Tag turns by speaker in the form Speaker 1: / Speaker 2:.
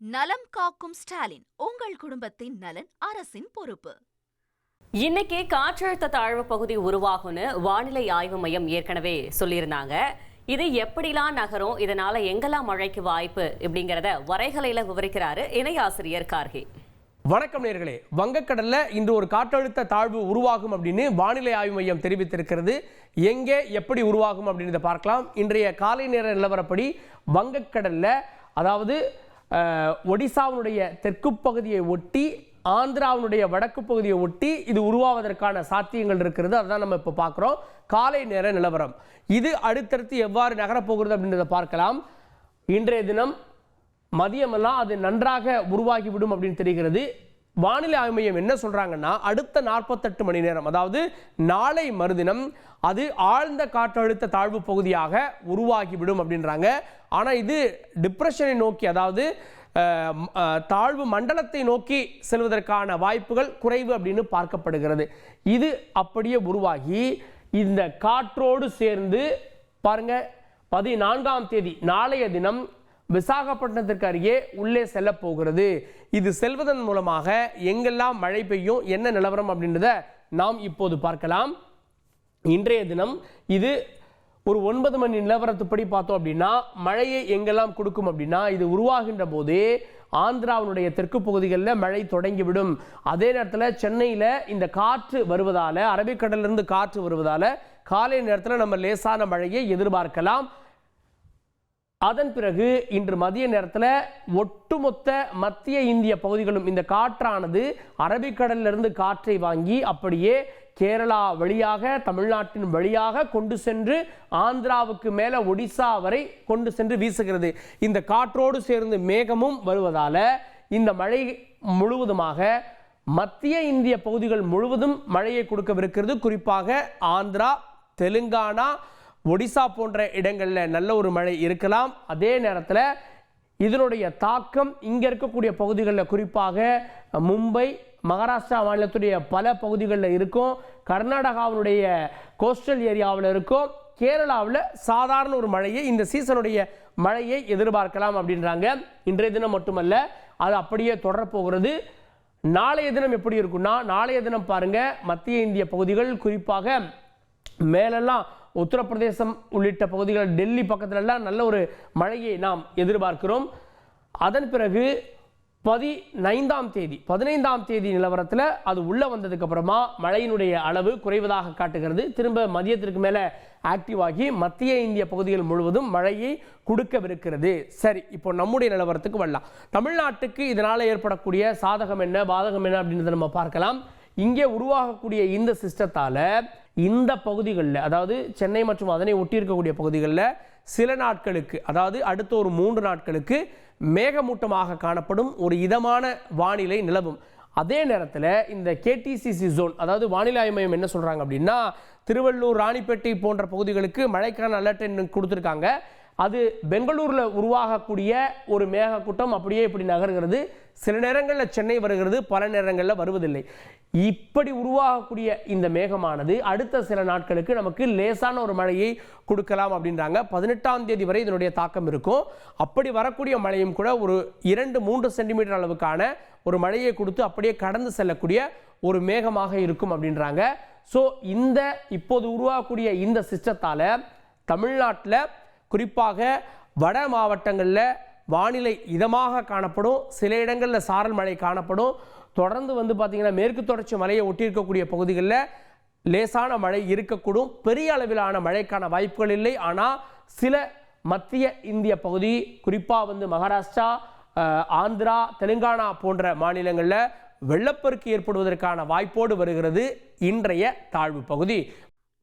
Speaker 1: நலம் காக்கும் ஸ்டாலின் உங்கள் குடும்பத்தின் நலன் அரசின் பொறுப்பு.
Speaker 2: இன்னைக்கு காற்றழுத்த தாழ்வு பகுதி உருவாகும்னு வானிலை ஆய்வு மையம் ஏற்கனவே சொல்லியிருந்தாங்க. இது எப்படிலாம் நகரும் இதனால எங்கெல்லாம் மழைக்கு வாய்ப்பு இப்படிங்கிறத வரைகலையில விவரிக்கிறாரு இணை ஆசிரியர் கார்கி.
Speaker 3: வணக்கம் நேர்களே. வங்கக்கடல்ல இன்று ஒரு காற்றழுத்த தாழ்வு உருவாகும் அப்படின்னு வானிலை ஆய்வு மையம் தெரிவித்திருக்கிறது. எங்கே எப்படி உருவாகும் அப்படின்றத பார்க்கலாம். இன்றைய காலை நேர நிலவரப்படி வங்கக்கடல்ல அதாவது ஒடிசாவினுடைய தெற்கு பகுதியை ஒட்டி ஆந்திராவினுடைய வடக்கு பகுதியை ஒட்டி இது உருவாவதற்கான சாத்தியங்கள் இருக்கிறது. அதுதான் நம்ம இப்போ பார்க்குறோம். காலை நேர நிலவரம். இது அடுத்தடுத்து எவ்வாறு நகரப்போகிறது அப்படின்றத பார்க்கலாம். இன்றைய தினம் மதியமெல்லாம் அது நன்றாக உருவாகிவிடும் அப்படின்னு தெரிகிறது. வானிலை ஆய்வு மையம் என்ன சொல்கிறாங்கன்னா அடுத்த நாற்பத்தெட்டு மணி நேரம் அதாவது நாளை மறுதினம் அது ஆழ்ந்த காற்றழுத்த தாழ்வு பகுதியாக உருவாகிவிடும் அப்படின்றாங்க. ஆனால் இது டிப்ரெஷனை நோக்கி அதாவது தாழ்வு மண்டலத்தை நோக்கி செல்வதற்கான வாய்ப்புகள் குறைவு அப்படின்னு பார்க்கப்படுகிறது. இது அப்படியே உருவாகி இந்த காற்றோடு சேர்ந்து பாருங்க பதினான்காம் தேதி நாளைய தினம் விசாகப்பட்டினத்திற்கு அருகே உள்ளே செல்ல போகிறது. இது செல்வதன் மூலமாக எங்கெல்லாம் மழை பெய்யும் என்ன நிலவரம் அப்படின்றத நாம் இப்போது பார்க்கலாம். இன்றைய தினம் இது ஒரு ஒன்பது மணி நிலவரத்துப்படி பார்த்தோம் அப்படின்னா மழையை எங்கெல்லாம் கொடுக்கும் அப்படின்னா இது உருவாகின்ற போதே ஆந்திராவினுடைய தெற்கு பகுதிகளில் மழை தொடங்கிவிடும். அதே நேரத்தில் சென்னையில் இந்த காற்று வருவதால் அரபிக்கடலிருந்து காற்று வருவதால் காலை நேரத்தில் நம்ம லேசான மழையை எதிர்பார்க்கலாம். அதன் பிறகு இன்று மதிய நேரத்தில் ஒட்டுமொத்த மத்திய இந்திய பகுதிகளும் இந்த காற்றானது அரபிக்கடலிலிருந்து காற்றை வாங்கி அப்படியே கேரளா வழியாக தமிழ்நாட்டின் வழியாக கொண்டு சென்று ஆந்திராவுக்கு மேலே ஒடிசா வரை கொண்டு சென்று வீசுகிறது. இந்த காற்றோடு சேர்ந்து மேகமும் வருவதால் இந்த மழை முழுவதுமாக மத்திய இந்திய பகுதிகள் முழுவதும் மழையை கொடுக்கவிருக்கிறது. குறிப்பாக ஆந்திரா தெலுங்கானா ஒடிசா போன்ற இடங்களில் நல்ல ஒரு மழை இருக்கலாம். அதே நேரத்தில் இதனுடைய தாக்கம் இங்கே இருக்கக்கூடிய பகுதிகளில் குறிப்பாக மும்பை மகாராஷ்டிரா மாநிலத்துடைய பல பகுதிகளில் இருக்கும். கர்நாடகாவினுடைய கோஸ்டல் ஏரியாவில் இருக்கும். கேரளாவில் சாதாரண ஒரு மழையை இந்த சீசனுடைய மழையை எதிர்பார்க்கலாம் அப்படின்றாங்க. இன்றைய தினம் மட்டுமல்ல அது அப்படியே தொடரப்போகிறது. நாளைய தினம் எப்படி இருக்குன்னா நாளைய தினம் பாருங்கள் மத்திய இந்திய பகுதிகள் குறிப்பாக மேலெல்லாம் உத்தரப்பிரதேசம் உள்ளிட்ட பகுதிகள் டெல்லி பக்கத்துலலாம் நல்ல ஒரு மழையை நாம் எதிர்பார்க்கிறோம். அதன் பிறகு பதினைந்தாம் தேதி பதினைந்தாம் தேதி நிலவரத்தில் அது உள்ளே வந்ததுக்கு அப்புறமா மழையினுடைய அளவு குறைவதாக காட்டுகிறது. திரும்ப மதியத்திற்கு மேலே ஆக்டிவ் ஆகி மத்திய இந்திய பகுதிகள் முழுவதும் மழையை கொடுக்கவிருக்கிறது. சரி இப்போ நம்முடைய நிலவரத்துக்கு வரலாம். தமிழ்நாட்டுக்கு இதனால் ஏற்படக்கூடிய சாதகம் என்ன பாதகம் என்ன அப்படின்றத நம்ம பார்க்கலாம். இங்கே உருவாகக்கூடிய இந்த சிஸ்டத்தால் இந்த பகுதிகளில் அதாவது சென்னை மற்றும் அதனை ஒட்டி இருக்கக்கூடிய பகுதிகளில் சில நாட்களுக்கு அதாவது அடுத்த ஒரு மூன்று நாட்களுக்கு மேகமூட்டமாக காணப்படும் ஒரு இதமான வானிலை நிலவும். அதே நேரத்தில் இந்த கேடிசிசி ஜோன் அதாவது வானிலை ஆய்வு மையம் என்ன சொல்கிறாங்க அப்படின்னா திருவள்ளூர் ராணிப்பேட்டை போன்ற பகுதிகளுக்கு மழைக்கான அலர்ட் கொடுத்துருக்காங்க. அது பெங்களூரில் உருவாகக்கூடிய ஒரு மேகக்கூட்டம் அப்படியே இப்படி நகர்கிறது. சில நேரங்களில் சென்னை வருகிறது பல நேரங்களில் வருவதில்லை. இப்படி உருவாகக்கூடிய இந்த மேகமானது அடுத்த சில நாட்களுக்கு நமக்கு லேசான ஒரு மழையை கொடுக்கலாம் அப்படின்றாங்க. பதினெட்டாம் தேதி வரை இதனுடைய தாக்கம் இருக்கும். அப்படி வரக்கூடிய மழையும் கூட ஒரு இரண்டு மூன்று சென்டிமீட்டர் அளவுக்கான ஒரு மழையை கொடுத்து அப்படியே கடந்து செல்லக்கூடிய ஒரு மேகமாக இருக்கும் அப்படின்றாங்க. ஸோ இந்த இப்போது உருவாகக்கூடிய இந்த சிஸ்டத்தால் தமிழ்நாட்டில் குறிப்பாக வட மாவட்டங்களில் வானிலை இதமாக காணப்படும். சில இடங்களில் சாரல் மழை காணப்படும். தொடர்ந்து வந்து பார்த்திங்கன்னா மேற்கு தொடர்ச்சி மலையை ஒட்டியிருக்கக்கூடிய பகுதிகளில் லேசான மழை இருக்கக்கூடும். பெரிய அளவிலான மழைக்கான வாய்ப்புகள் இல்லை. ஆனால் சில மத்திய இந்திய பகுதி குறிப்பாக வந்து மகாராஷ்டிரா ஆந்திரா தெலுங்கானா போன்ற மாநிலங்களில் வெள்ளப்பெருக்கு ஏற்படுவதற்கான வாய்ப்போடு வருகிறது இன்றைய தாழ்வு பகுதி.